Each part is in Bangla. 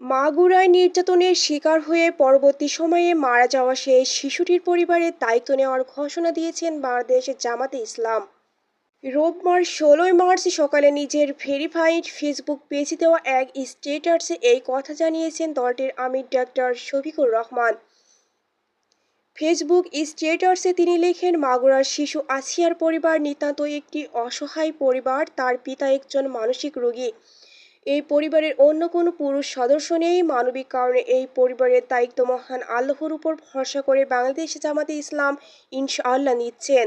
মাগুরায় নির্যাতনের শিকার হয়ে পরবর্তী সময়ে মারা যাওয়া সেই শিশুটির পরিবারের দায়িত্ব নেওয়ার ঘোষণা দিয়েছেন বাংলাদেশের জামাতে ইসলাম। রোববার ষোলোই মার্চ সকালে নিজের ভেরিফাইড ফেসবুক পেজে দেওয়া এক স্টেটাসে এই কথা জানিয়েছেন দলটির আমির ডাক্তার শফিকুর রহমান। ফেসবুক স্টেটাসে তিনি লেখেন, মাগুরার শিশু আসিয়ার পরিবার নিতান্ত একটি অসহায় পরিবার। তার পিতা একজন মানসিক রোগী। এই পরিবারের অন্য কোনো পুরুষ সদস্য নেই। মানবিক কারণে এই পরিবারের দায়িত্ব মহান আল্লাহর উপর ভরসা করে বাংলাদেশ জামাতে ইসলাম ইনশাআল্লাহ নিচ্ছেন।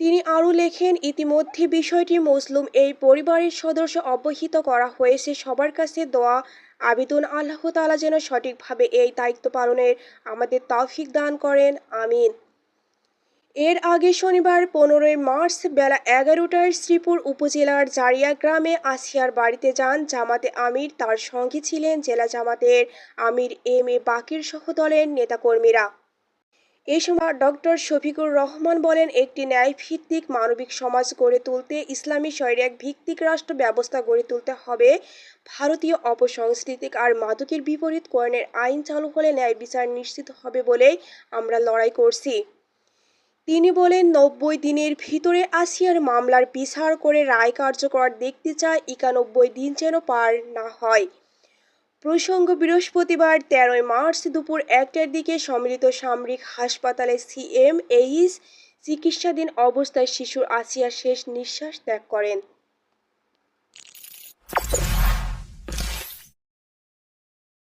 তিনি আরও লেখেন, ইতিমধ্যে বিষয়টি মজলুম এই পরিবারের সদস্য অবহিত করা হয়েছে। সবার কাছে দোয়া, আবেদন, আল্লাহ তালা যেন সঠিকভাবে এই দায়িত্ব পালনের আমাদের তৌফিক দান করেন। আমিন। এর আগে শনিবার পনেরোই মার্চ বেলা এগারোটায় শ্রীপুর উপজেলার জারিয়া গ্রামে আসিয়ার বাড়িতে যান জামাতে আমির। তার সঙ্গে ছিলেন জেলা জামাতের আমির এম এ বাকির সহ দলের নেতাকর্মীরা। এ সময় ডক্টর শফিকুর রহমান বলেন, একটি ন্যায়ভিত্তিক মানবিক সমাজ গড়ে তুলতে ইসলামী শরিয়াক ভিত্তিক রাষ্ট্র ব্যবস্থা গড়ে তুলতে হবে। ভারতীয় অপসংস্কৃতিক আর মাদকের বিপরীত করণের আইন চালু হলে ন্যায় বিচার নিশ্চিত হবে বলেই আমরা লড়াই করছি। তিনি বলেন, নব্বই দিনের ভিতরে আসিয়ার মামলার বিচার করে রায় কার্যকর দেখতে চায়, একানব্বই দিন যেন পার না হয়। প্রসঙ্গ, বৃহস্পতিবার তেরোই মার্চ দুপুর একটার দিকে সম্মিলিত সামরিক হাসপাতালে সিএম এইস চিকিৎসাধীন অবস্থায় শিশুর আসিয়া শেষ নিঃশ্বাস ত্যাগ করেন।